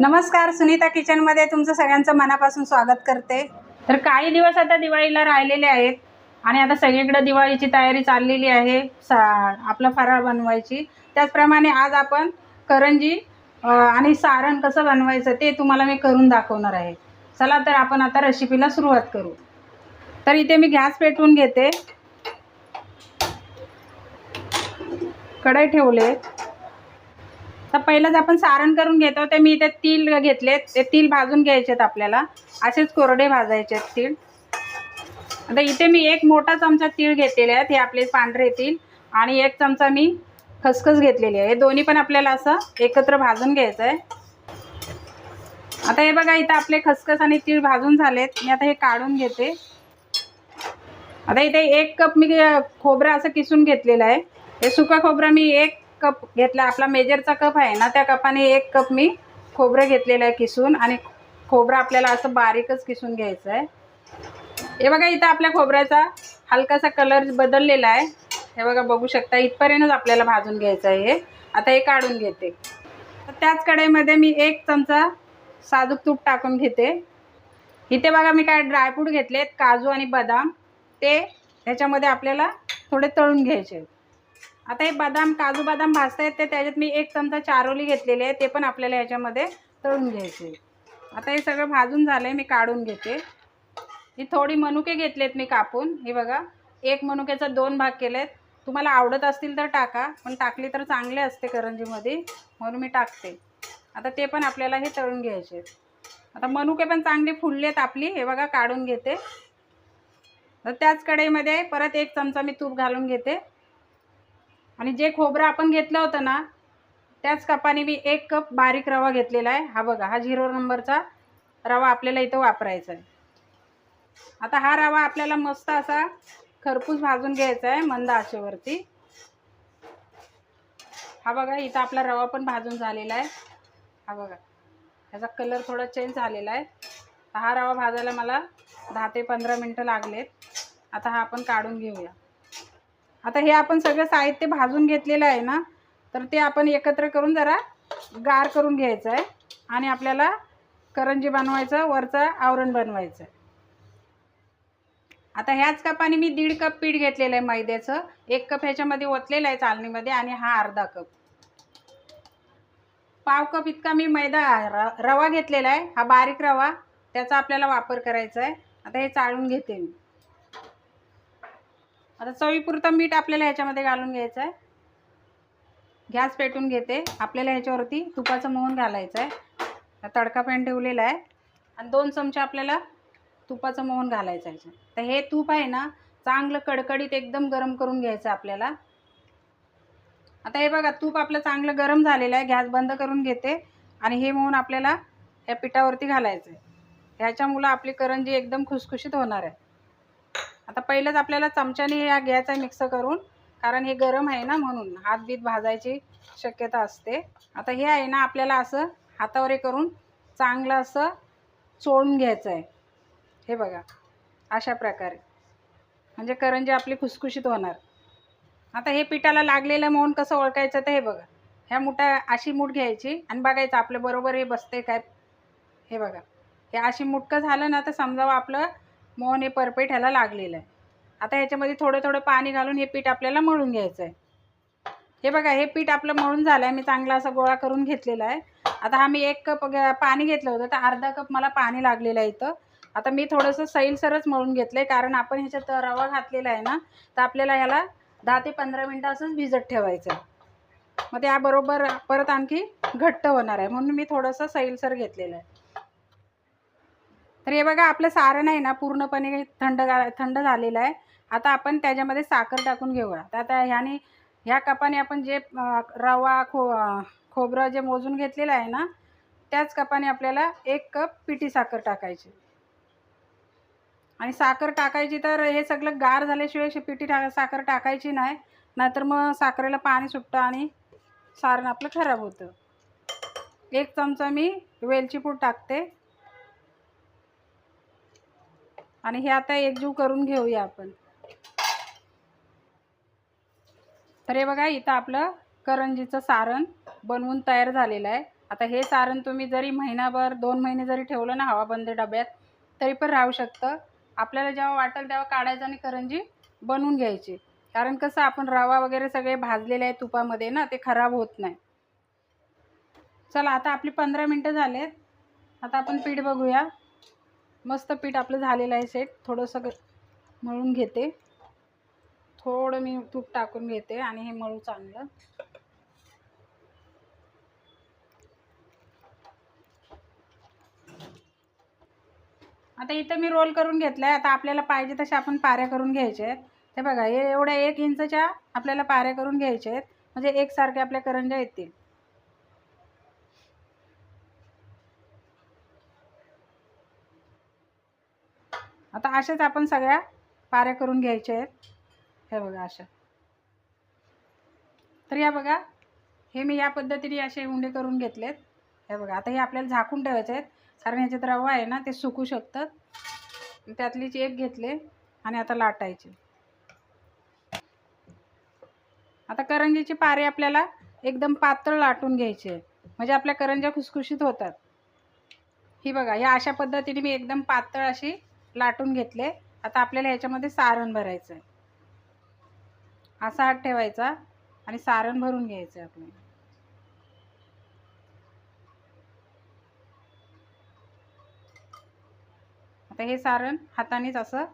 नमस्कार सुनीता किचनमध्ये तुमचं सगळ्यांचं मनापासून स्वागत करते. तर काही दिवस आता दिवाळीला राहिलेले आहेत आणि आता सगळीकडे दिवाळीची तयारी चाललेली आहे सा आपलं फराळ बनवायची. त्याचप्रमाणे आज आपण करंजी आणि सारण कसं बनवायचं ते तुम्हाला मी करून दाखवणार आहे. चला तर आपण आता रेसिपीला सुरुवात करू. तर इथे मी गॅस पेटवून घेते. कढई ठेवले तर पहिलंच आपण सारण करून घेतो. ते मी इथे तीळ घेतलेत. ते तीळ भाजून घ्यायचे आहेत आपल्याला. असेच कोरडे भाजायचे आहेत तीळ. आता इथे मी एक मोठा चमचा तीळ घेतलेले आहेत. हे आपले पांढरे तीळ आणि एक चमचा मी खसखस घेतलेली आहे. हे दोन्ही पण आपल्याला असं एकत्र भाजून घ्यायचं आहे. आता हे बघा इथं आपले खसखस आणि तीळ भाजून झालेत. मी आता हे काढून घेते. आता इथे एक कप मी खोबरं असं किसून घेतलेलं आहे. हे सुका खोबरं मी एक कप घेतला. आपला मेजरचा कप आहे ना त्या कपाने एक कप मी खोबरं घेतलेलं आहे किसून आणि खोबरं आपल्याला असं बारीकच किसून घ्यायचं आहे. हे बघा इथं आपल्या खोबऱ्याचा हलकासा कलर बदललेला आहे. हे बघा बघू शकता इथपर्यंतच आपल्याला भाजून घ्यायचं आहे हे. आता हे काढून घेते. तर त्याच कढईमध्ये मी एक चमचा साजूक तूप टाकून घेते. इथे बघा मी काय ड्रायफ्रूट घेतलेत काजू आणि बदाम. ते ह्याच्यामध्ये आपल्याला थोडे तळून घ्यायचे आहेत. आता हे बदाम काजू बदाम भाजत आहेत ते त्याच्यात मी एक चमचा चारोली घेतलेली आहे ते पण आपल्याला ह्याच्यामध्ये तळून घ्यायचे आता हे सगळं भाजून झालं आहे मी काढून घेते. ही थोडी मनुके घेतलेत मी कापून. हे बघा एक मनुक्याचा दोन भाग केलेत. तुम्हाला आवडत असतील तर टाका पण टाकली तर चांगले असते करंजीमध्ये म्हणून मी टाकते. आता ते पण आपल्याला हे तळून घ्यायचे आता मनुके पण चांगली फुललेत आपली हे बघा काढून घेते. तर त्याच कढईमध्ये परत एक चमचा मी तूप घालून घेते. आणि जे खोबरं आपण घेतलं होतं ना त्याच कपाने मी एक कप बारीक रवा घेतलेला आहे. हा बघा हा झिरो नंबरचा रवा आपल्याला इथं वापरायचा आहे. आता हा रवा आपल्याला मस्त असा खरपूस भाजून घ्यायचा आहे मंद आचेवरती. हा बघा इथं आपला रवा पण भाजून झालेला आहे. हा बघा ह्याचा कलर थोडा चेंज झालेला आहे. हा रवा भाजायला मला दहा ते पंधरा मिनटं लागलेत. आता हा आपण काढून घेऊया. आता हे आपण सगळं साहित्य भाजून घेतलेलं आहे ना तर ते आपण एकत्र करून जरा गार करून घ्यायचं आहे आणि आपल्याला करंजी बनवायचं वरचं आवरण बनवायचं आहे. आता ह्याच कपाने मी दीड कप पीठ घेतलेलं आहे मैद्याचं. एक कप ह्याच्यामध्ये ओतलेलं आहे चालणीमध्ये आणि हा अर्धा कप. पाव कप इतका मी मैदा र रवा घेतलेला आहे. हा बारीक रवा त्याचा आपल्याला वापर करायचा आहे. आता हे चाळून घेते मी. आता चवीपुरतं मीठ आपल्याला ह्याच्यामध्ये घालून घ्यायचं आहे. गॅस पेटून घेते. आपल्याला ह्याच्यावरती तुपाचं मोहन घालायचं आहे. तडका पॅन ठेवलेला आहे. आणि दोन चमचे आपल्याला तुपाचं मोहन घालायचं आहे तर हे तूप आहे ना चांगलं कडकडीत एकदम गरम करून घ्यायचं आपल्याला. आता हे बघा तूप आपलं चांगलं गरम झालेलं आहे. गॅस बंद करून घेते. आणि हे मोहन आपल्याला या पिठावरती घालायचं आहे. ह्याच्यामुळं आपली करंजी एकदम खुसखुशीत होणार आहे. आता पहिलंच आपल्याला चमच्याने या घ्यायचं आहे मिक्स करून कारण हे गरम आहे ना म्हणून हात बीत भाजायची शक्यता असते. आता हे आहे ना आपल्याला असं हातावर हे करून चांगलं असं चोळून घ्यायचं आहे. हे बघा अशा प्रकारे. म्हणजे करंजी आपली खुसखुशीत होणार. आता हे पिठाला लागलेलं म्हणून कसं ओळखायचं तर हे बघा. ह्या मुठा अशी मूठ घ्यायची आणि बघायचं आपलं बरोबर हे बसते काय. हे बघा. हे अशी मुटकं झालं ना तर समजावं आपलं मोहन हे परपेट ह्याला लागलेलं आहे. आता ह्याच्यामध्ये थोडं थोडं पाणी घालून हे पीठ आपल्याला मळून घ्यायचं आहे. हे बघा हे पीठ आपलं मळून झालं आहे मी चांगला असा गोळा करून घेतलेला आहे. आता हा मी एक कप पाणी घेतलं होतं तर अर्धा कप मला पाणी लागलेलं आहे इथं. आता मी थोडंसं सैलसरच मळून घेतलं आहे कारण आपण ह्याच्यात रवा घातलेला आहे ना तर आपल्याला ह्याला दहा ते पंधरा मिनटं असंच भिजत ठेवायचं आहे. मग त्याबरोबर परत आणखी घट्ट होणार आहे म्हणून मी थोडंसं सैलसर घेतलेलं आहे. तर हे बघा आपलं सारण आहे ना पूर्णपणे थंडगार थंड झालेलं आहे. आता आपण त्याच्यामध्ये साखर टाकून घेऊया. तर आता ह्याने ह्या कपाने आपण जे रवा खो खोबरं जे मोजून घेतलेलं आहे ना त्याच कपाने आपल्याला एक कप पिठी साखर टाकायची. आणि साखर टाकायची तर हे सगळं गार झाल्याशिवाय पिठी टाका साखर टाकायची नाही. नाहीतर मग साखरेला पाणी सुटतं आणि सारण आपलं खराब होतं. एक चमचा मी वेलची पूड टाकते. आणि हे आता एकजीव करून घेऊया आपण. तर हे बघा इथं आपलं करंजीचं सारण बनवून तयार झालेलं आहे. आता हे सारण तुम्ही जरी महिनाभर दोन महिने जरी ठेवलं ना हवाबंद डब्यात तरी पण राहू शकतं. आपल्याला जेव्हा वाटेल तेव्हा काढायचं आणि करंजी बनवून घ्यायची. कारण कसं आपण रवा वगैरे सगळे भाजलेले आहे तुपामध्ये ना ते खराब होत नाही. चला आता आपली पंधरा मिनटं झालेत. आता आपण पीठ बघूया. मस्त पीठ आपलं झालेलं आहे सेट थोडंसं ग- मळून घेते. थोडं मी तूप टाकून घेते आणि हे मळू चांगलं. आता इथं मी रोल करून घेतलाय. आता आपल्याला पाहिजे तसे आपण पाऱ्या करून घ्यायचे आहेत. ते बघा हे एवढ्या एक इंचच्या आपल्याला पाऱ्या करून घ्यायच्या आहेत. म्हणजे एकसारख्या आपल्या करंज्या येतील. आता अशाच आपण सगळ्या पाऱ्या करून घ्यायच्या आहेत. हे बघा अशा. तर या बघा हे मी या पद्धतीने असे उंडे करून घेतलेत. हे बघा आता हे आपल्याला झाकून ठेवायचे आहेत. कारण ह्याच्यात रवा आहे ना ते सुकू शकतात. त्यातलीच एक घेतले आणि आता लाटायचे. आता करंजीची पारे आपल्याला एकदम पातळ लाटून घ्यायची आहे म्हणजे आपल्या करंज्या खुसखुशीत होतात. ही बघा या अशा पद्धतीने मी एकदम पातळ अशी लाटून घेतले. आता आपल्याला याच्यामध्ये सारण भरायचं आहे. असा हात ठेवायचा आणि सारण भरून घ्यायचं आहे आपल्याला. आता हे सारण हातानेच असं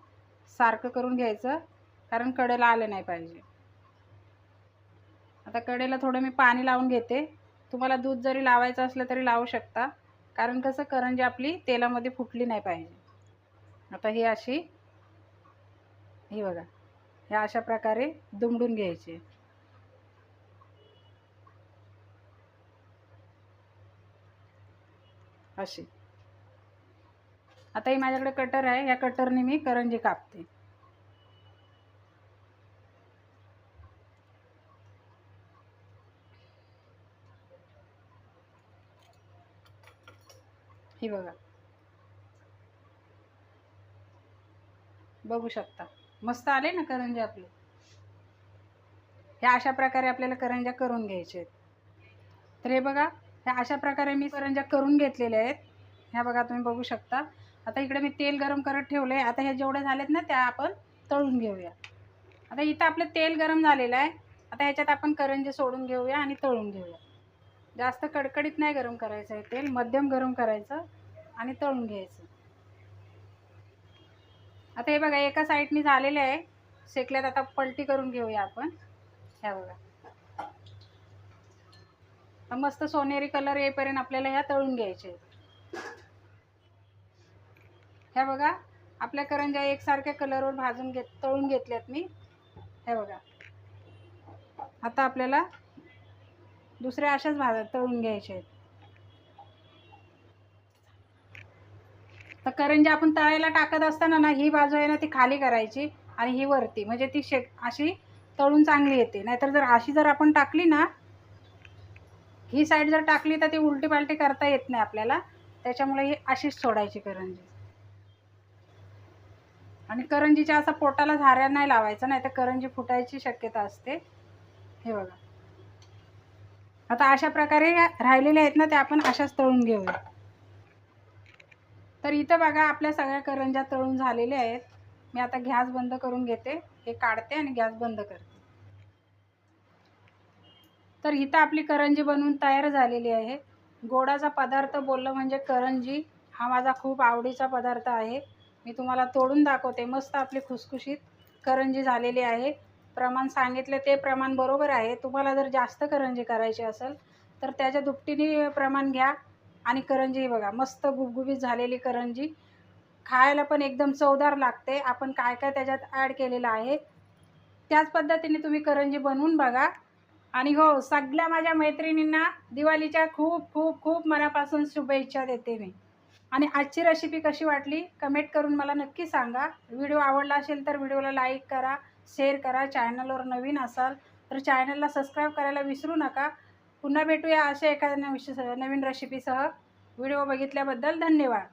सारखं करून घ्यायचं कारण कडेला आलं नाही पाहिजे. आता कडेला थोडं मी पाणी लावून घेते. तुम्हाला दूध जरी लावायचं असलं तरी लावू शकता कारण कसं करंजी आपली तेलामध्ये फुटली नाही पाहिजे. आता ही अशी ही बघा ह्या अशा प्रकारे दुमडून घ्यायचे. अशी. आता ही माझ्याकडे कटर आहे या कटरने मी करंजी कापते. ही बघा. बघू शकता. मस्त आले ना करंजे आपले? ह्या अशा प्रकारे आपल्याला करंज्या करून घ्यायचे आहेत. तर हे बघा ह्या अशा प्रकारे मी करंज्या करून घेतलेल्या आहेत. ह्या बघा तुम्ही बघू शकता. आता इकडे मी तेल गरम करत ठेवलं आहे आता ह्या जेवढ्या झालेत ना त्या आपण तळून घेऊया. आता इथं आपलं तेल गरम झालेलं आहे. आता ह्याच्यात आपण करंजे सोडून घेऊया आणि तळून घेऊया. जास्त कडकडीत नाही गरम करायचं आहे तेल. मध्यम गरम करायचं आणि तळून घ्यायचं. आता हे बघा एका साईडनी झालेले आहे. शेकल्यात आता पलटी करून घेऊया आपण. ह्या बघा. मस्त सोनेरी कलर येईपर्यंत आपल्याला ह्या तळून घ्यायचे आहेत. ह्या बघा आपल्या करंज्या एकसारख्या कलरवर भाजून घेत तळून घेतल्यात मी. हे बघा. आता आपल्याला दुसऱ्या अशाच भाज्या तळून घ्यायच्या आहेत. तर करंजी आपण तळायला टाकत असताना ना ही बाजू आहे ना ती खाली करायची आणि ही वरती. म्हणजे ती शेक अशी तळून चांगली येते. नाहीतर जर अशी जर आपण टाकली ना ही साईड जर टाकली तर ती उलटी पालटी करता येत नाही आपल्याला. त्याच्यामुळे ही अशीच सोडायची करंजी. आणि करंजीच्या असा पोटाला झाऱ्या नाही लावायचं नाही तर करंजी फुटायची शक्यता असते. हे बघा. आता अशा प्रकारे राहिलेल्या आहेत ना त्या आपण अशाच तळून घेऊया. तर इथं बघा आपल्या सगळ्या करंज्या तळून झालेल्या आहेत. मी आता गॅस बंद करून घेते. हे काढते आणि गॅस बंद करते. तर इथं आपली करंजी बनवून तयार झालेली आहे. गोडाचा पदार्थ बोललं म्हणजे करंजी. हा माझा खूप आवडीचा पदार्थ आहे. मी तुम्हाला तोडून दाखवते. मस्त आपली खुसखुशीत करंजी झालेली आहे. प्रमाण सांगितलं ते प्रमाण बरोबर आहे. तुम्हाला जर जास्त करंजी करायची असेल तर त्याच्या दुपटीने प्रमाण घ्या. आणि करंजी बघा मस्त गुबगुबीत झालेली करंजी. खायला पण एकदम चवदार लागते. आपण काय काय त्याच्यात ॲड केलेलं आहे. त्याच पद्धतीने तुम्ही करंजी बनवून बघा. आणि हो सगळ्या माझ्या मैत्रिणींना दिवाळीच्या खूप खूप खूप मनापासून शुभेच्छा देते मी. आणि आजची रेसिपी कशी वाटली? कमेंट करून मला नक्की सांगा. व्हिडिओ आवडला असेल तर व्हिडिओला लाईक करा शेअर करा. चॅनलवर नवीन असाल तर चॅनलला सबस्क्राईब करायला विसरू नका. पुन्हा भेटूया अशा एखाद्या विशेष नवीन रेसिपीसह व्हिडिओ बघितल्याबद्दल धन्यवाद.